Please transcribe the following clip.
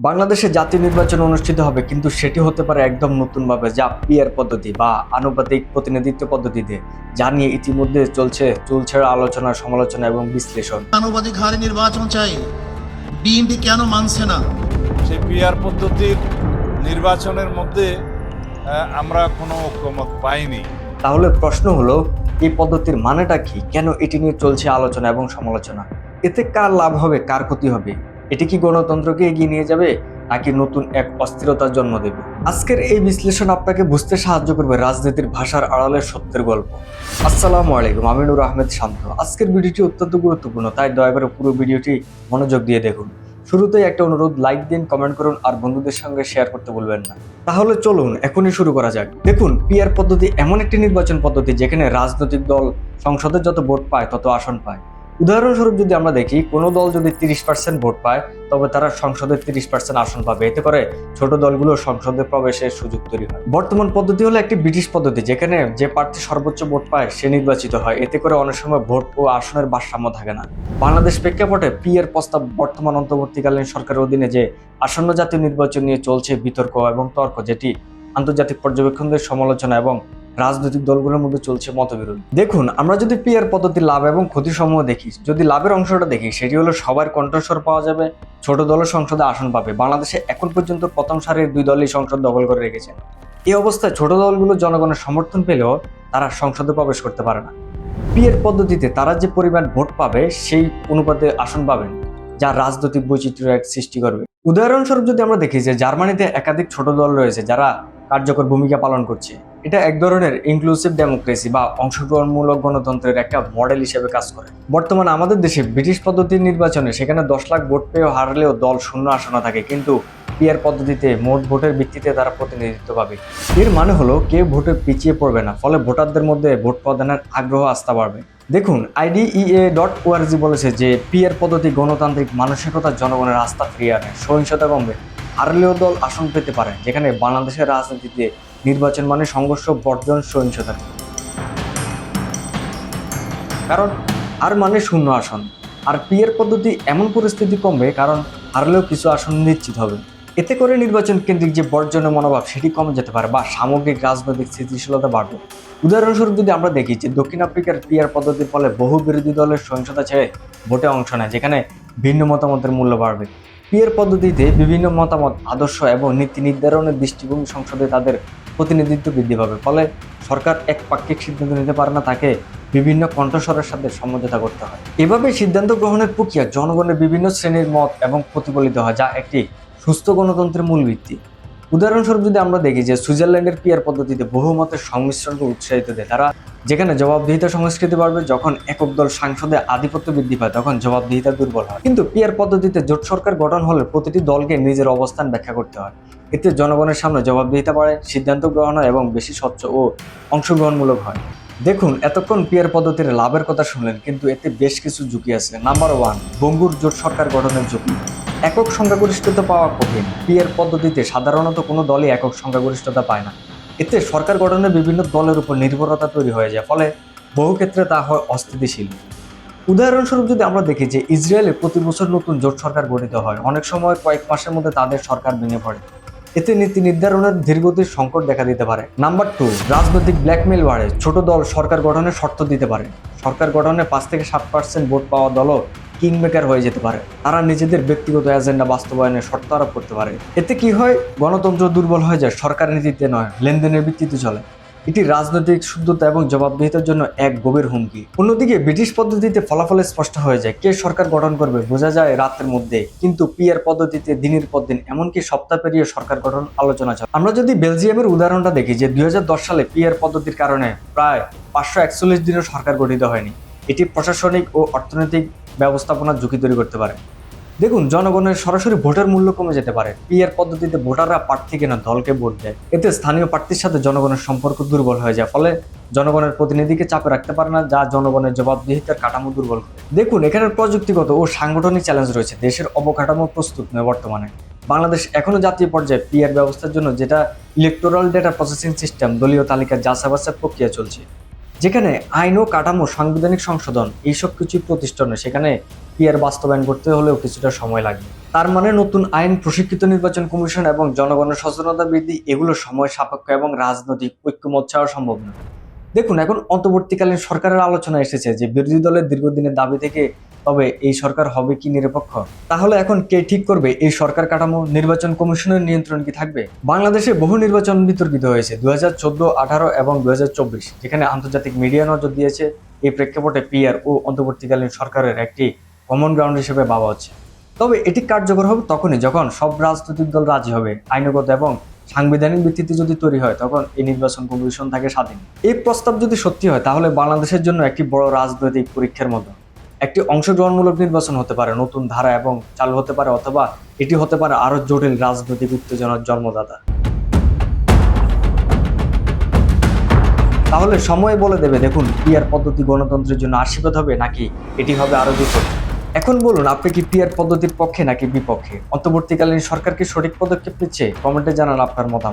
বাংলাদেশে জাতীয় নির্বাচন অনুষ্ঠিত হবে কিন্তু সেটি হতে পারে একদম নতুনভাবে যা পিয়ার পদ্ধতি বা আনুপাতিক প্রতিনিধিত্ব পদ্ধতিতে যা নিয়ে ইতিমধ্যে চলছে চলছে আলোচনা সমালোচনা এবং বিশ্লেষণ। মানবাধিক হারে নির্বাচন চাই। বিএনপি কেন মানছে না? সেই পিআর পদ্ধতির নির্বাচনের মধ্যে আমরা কোনো ঐক্যমত পাইনি। তাহলে প্রশ্ন হলো এই পদ্ধতির মানেটা কি? কেন এটি নিয়ে চলছে আলোচনা এবং সমালোচনা? এতে কার লাভ হবে কার ক্ষতি হবে? এটি কি গণতন্ত্রকে এগিয়ে নিয়ে যাবে, নাকি নতুন এক অস্থিরতার জন্ম দেবে? আজকের এই বিশ্লেষণ আপনাকে বুঝতে সাহায্য করবে রাজনীতির ভাষার আড়ালের সত্যের গল্প। আসসালামু আলাইকুম আমিনুর আহমেদ শান্ত আজকের ভিডিওটি অত্যন্ত গুরুত্বপূর্ণ, তাই দয়া করে পুরো ভিডিওটি মনোযোগ দিয়ে দেখুন। শুরুতেই একটা অনুরোধ, লাইক দিন, কমেন্ট করুন, আর বন্ধুদের সঙ্গে শেয়ার করতে ভুলবেন না। তাহলে চলুন, এখনই শুরু করা যাক। দেখুন, পিআর পদ্ধতি এমন একটি নির্বাচন পদ্ধতি, যেখানে রাজনৈতিক দল সংসদে যত ভোট পায়, তত আসন পায়। উদাহরণস্বরূপ যদি আমরা দেখি, কোনো দল যদি তিরিশ পার্সেন্ট ভোট পায়, তবে তারা সংসদে তিরিশ পার্সেন্ট আসন পাবে। এতে করে ছোট দলগুলো সংসদে প্রবেশের সুযোগ তৈরি হয়। বর্তমান পদ্ধতি হলো একটি ব্রিটিশ পদ্ধতি, যেখানে যে প্রার্থী সর্বোচ্চ ভোট পায়, সে নির্বাচিত হয়। এতে করে অনেক সময় ভোট ও আসনের ভারসাম্য থাকে না। বাংলাদেশ প্রেক্ষাপটে পি এর প্রস্তাব বর্তমান অন্তর্বর্তীকালীন সরকারের অধীনে যে আসন্ন জাতীয় নির্বাচন নিয়ে চলছে বিতর্ক এবং তর্ক, যেটি আন্তর্জাতিক পর্যবেক্ষণদের সমালোচনা এবং রাজনৈতিক দলগুলোর মধ্যে চলছে মতবিরোধ। দেখুন, আমরা যদি পিয়ার পদ্ধতির লাভ এবং ক্ষতি সমূহ দেখি, যদি লাভের অংশটা দেখি, সেটি হলো সবার কণ্ঠস্বর পাওয়া যাবে, ছোট দলের সংসদে আসন পাবে। বাংলাদেশে এখন পর্যন্ত প্রথম সারির দুই দলই সংসদ দখল করে রেখেছে। এই অবস্থায় ছোট দলগুলো জনগণের সমর্থন পেলেও তারা সংসদে প্রবেশ করতে পারে না। পিয়ের পদ্ধতিতে তারা যে পরিমাণ ভোট পাবে, সেই অনুপাতে আসন পাবেন, যা রাজনৈতিক বৈচিত্র্য এক সৃষ্টি করবে। উদাহরণস্বরূপ যদি আমরা দেখি যে জার্মানিতে একাধিক ছোট দল রয়েছে, যারা কার্যকর ভূমিকা পালন করছে এটা এক ধরনের ইনক্লুসিভ ডেমোক্রেসি বা অংশগ্রহণমূলক গণতন্ত্রের একটা মডেল হিসেবে কাজ করে। বর্তমানে আমাদের দেশে ব্রিটিশ পদ্ধতির নির্বাচনে সেখানে দশ লাখ ভোট পেয়েও হারলেও দল শূন্য আসনে থাকে, কিন্তু পিয়ার পদ্ধতিতে মোট ভোটের ভিত্তিতে তারা প্রতিনিধিত্ব পাবে। এর মানে হলো কেউ ভোটে পিছিয়ে পড়বে না, ফলে ভোটারদের মধ্যে ভোট প্রদানের আগ্রহ, আস্থা বাড়বে। দেখুন আইডিইএ ডট ওআরজি বলেছে যে পিয়ার পদ্ধতি গণতান্ত্রিক মানসিকতা জনগণের আস্থা ফিরিয়ে আনে। সহিংসতা কমবে, হারলেও দল আসন পেতে পারে, যেখানে বাংলাদেশের রাজনীতিতে নির্বাচন মানে সংঘর্ষ, বর্জন, সহিংসতা। কারণ আর মানে শূন্য আসন। আর পিয়ার পদ্ধতি এমন পরিস্থিতি কমবে, কারণ হারলেও কিছু আসন নিশ্চিত হবে। এতে করে নির্বাচন কেন্দ্রিক যে বর্জনের মনোভাব, সেটি কমে যেতে পারে বা সামগ্রিক রাজনৈতিক স্থিতিশীলতা বাড়বে। উদাহরণস্বরূপ যদি আমরা দেখি যে দক্ষিণ আফ্রিকার পিয়ার পদ্ধতির ফলে বহু বিরোধী দলের সহিংসতা ছেড়ে ভোটে অংশ নেয়, যেখানে ভিন্ন মতামতের মূল্য বাড়বে। পিয়ার পদ্ধতিতে বিভিন্ন মতামত, আদর্শ এবং নীতি নির্ধারণের দৃষ্টিভঙ্গি সংসদে তাদের প্রতিনিধিত্ব বৃদ্ধি পাবে। ফলে সরকার এক পাক্ষিক সিদ্ধান্ত নিতে পারে না, তাকে বিভিন্ন কণ্ঠস্বরের সাথে সমঝোতা করতে হয়। এভাবে সিদ্ধান্ত গ্রহণের প্রক্রিয়া জনগণের বিভিন্ন শ্রেণির মত এবং প্রতিফলিত হয়, যা একটি সুস্থ গণতন্ত্রের মূল ভিত্তি। উদাহরণস্বরূপ যদি আমরা দেখি যে সুইজারল্যান্ডের পিয়ার পদ্ধতিতে বহুমতের সংমিশ্রণকে উৎসাহিত দেয়, তারা যেখানে জবাবদিহিতা সংস্কৃতি বাড়বে, যখন একক দল সাংসদে আধিপত্য বৃদ্ধি পায়, তখন জবাবদিহিতা দুর্বল হয়। কিন্তু পিয়ার পদ্ধতিতে জোট সরকার গঠন হলে প্রতিটি দলকে নিজের অবস্থান ব্যাখ্যা করতে হয়। এতে জনগণের সামনে জবাবদিহিতা বাড়ে, সিদ্ধান্ত গ্রহণ হয় এবং বেশি স্বচ্ছ ও অংশগ্রহণমূলক হয়। দেখুন, এতক্ষণ পিয়ার পদ্ধতির লাভের কথা শুনলেন, কিন্তু এতে বেশ কিছু ঝুঁকি আছে। নাম্বার ওয়ান বঙ্গুর জোট সরকার গঠনের ঝুঁকি। একক সংখ্যাগরিষ্ঠতা পাওয়া কঠিন। পিয়ার পদ্ধতিতে? সাধারণত কোনো দলই একক সংখ্যাগরিষ্ঠতা পায় না। এতে সরকার গঠনে বিভিন্ন দলের উপর নির্ভরতা তৈরি হয়ে যায়, ফলে বহু ক্ষেত্রে তা হয় অস্থিতিশীল। উদাহরণস্বরূপ যদি আমরা দেখি যে ইসরায়েলে প্রতি বছর নতুন জোট সরকার গঠিত হয়, অনেক সময় কয়েক মাসের মধ্যে তাদের সরকার ভেঙে পড়ে। এতে নীতি নির্ধারণের ধীরগতির সংকট দেখা দিতে পারে। নাম্বার টু, রাজনৈতিক ব্ল্যাকমেল বাড়ে। ছোট দল সরকার গঠনের শর্ত দিতে পারে। সরকার গঠনে পাঁচ থেকে সাত পার্সেন্ট ভোট পাওয়া দলও কিংমেকার হয়ে যেতে পারে। তারা নিজেদের ব্যক্তিগত এজেন্ডা বাস্তবায়নের শর্ত আরোপ করতে পারে। এতে কি হয়? গণতন্ত্র দুর্বল হয়ে যায়, সরকার নীতিতে নয়, লেনদেনের ভিত্তিতে চলে। এটি রাজনৈতিক শুদ্ধতা এবং জবাবদিহিতার জন্য এক গভীর হুমকি। অন্যদিকে, ব্রিটিশ পদ্ধতিতে ফলাফল স্পষ্ট হয়ে যায়। কে সরকার গঠন করবে, বোঝা যায় রাতের মধ্যে। কিন্তু পিয়ার পদ্ধতিতে দিনের পর দিন, এমনকি সপ্তাহ পেরিয়ে সরকার গঠন আলোচনা চলে। আমরা যদি বেলজিয়ামের উদাহরণটা দেখি যে দুই হাজার দশ সালে পিয়ার পদ্ধতির কারণে প্রায় পাঁচশো একচল্লিশ দিনের সরকার গঠিত হয়নি। এটি প্রশাসনিক ও অর্থনৈতিক ব্যবস্থাপনার ঝুঁকি তৈরি করতে পারে। দেখুন, জনগণের সরাসরি ভোটের মূল্য কমে যেতে পারে। পিআর পদ্ধতিতে ভোটাররা প্রার্থী কেনা দলকে ভোট দেয়। এতে স্থানীয় প্রার্থীর সাথে জনগণের সম্পর্ক দুর্বল হয়ে যায়। ফলে জনগণের প্রতিনিধিকে চাপে রাখতে পারে না, যা জনগণের জবাবদিহিতার কাঠামো দুর্বল করে। দেখুন এখানে প্রযুক্তিগত ও সাংগঠনিক চ্যালেঞ্জ রয়েছে। দেশের অবকাঠামো প্রস্তুত নয় বর্তমানে। বাংলাদেশ এখনও জাতীয় পর্যায়ে পিআর ব্যবস্থার জন্য যেটা ইলেকটোরাল ডেটা প্রসেসিং সিস্টেম দলীয় তালিকা যাচাই বাছাই প্রক্রিয়া চলছে। যেখানে আইন ও কাঠামো সাংবিধানিক সংশোধন এইসব কিছু প্রতিষ্ঠানে সেখানে পিয়ার বাস্তবায়ন করতে হলেও কিছুটা সময় লাগবে। তার মানে নতুন আইন, প্রশিক্ষিত নির্বাচন কমিশন এবং জনগণের সচেতনতা বৃদ্ধি, এগুলো সময় সাপেক্ষ এবং রাজনৈতিক ঐক্যমত ছাড়া সম্ভব নয়। দেখুন, এখন অন্তর্বর্তীকালীন সরকারের আলোচনা এসেছে যে বিরোধী দলের দীর্ঘদিনের দাবি থেকে তবে এই সরকার হবে কি নিরপেক্ষ? তাহলে এখন কে ঠিক করবে? এই সরকার কাঠামো নির্বাচন কমিশনের নিয়ন্ত্রণ কি থাকবে? বাংলাদেশে বহু নির্বাচন বিতর্কিত হয়েছে দু হাজার চোদ্দ, আঠারো এবং দু যেখানে আন্তর্জাতিক মিডিয়া নজর দিয়েছে এই প্রেক্ষাপটে পিআর ও অন্তর্বর্তীকালীন সরকারের একটি কমন গ্রাউন্ড হিসেবে ভাবা হচ্ছে। তবে এটি কার্যকর হবে তখনই যখন সব রাজনৈতিক দল রাজি হবে, আইনগত এবং সাংবিধানিক ভিত্তিতে যদি তৈরি হয় তখন এই নির্বাচন কমিশন থাকে স্বাধীন। এই প্রস্তাব যদি সত্যি হয় তাহলে বাংলাদেশের জন্য একটি বড় রাজনৈতিক পরীক্ষার মতো। একটি অংশগ্রহণমূলক নির্বাচন হতে পারে, নতুন ধারা এবং চালু হতে পারে অথবা এটি হতে পারে আরও জটিল রাজনৈতিক উত্তেজনার জন্মদাতা। তাহলে সময় বলে দেবে, দেখুন পিআর পদ্ধতি গণতন্ত্রের জন্য আশীর্বাদ হবে নাকি এটি হবে আরও বিপদ। এখন বলুন, আপনি কি পিআর পদ্ধতির পক্ষে নাকি বিপক্ষে? অন্তর্বর্তীকালীন সরকার কি সঠিক পদক্ষেপ নিচ্ছে? কমেন্টে জানান আপনার মতামত।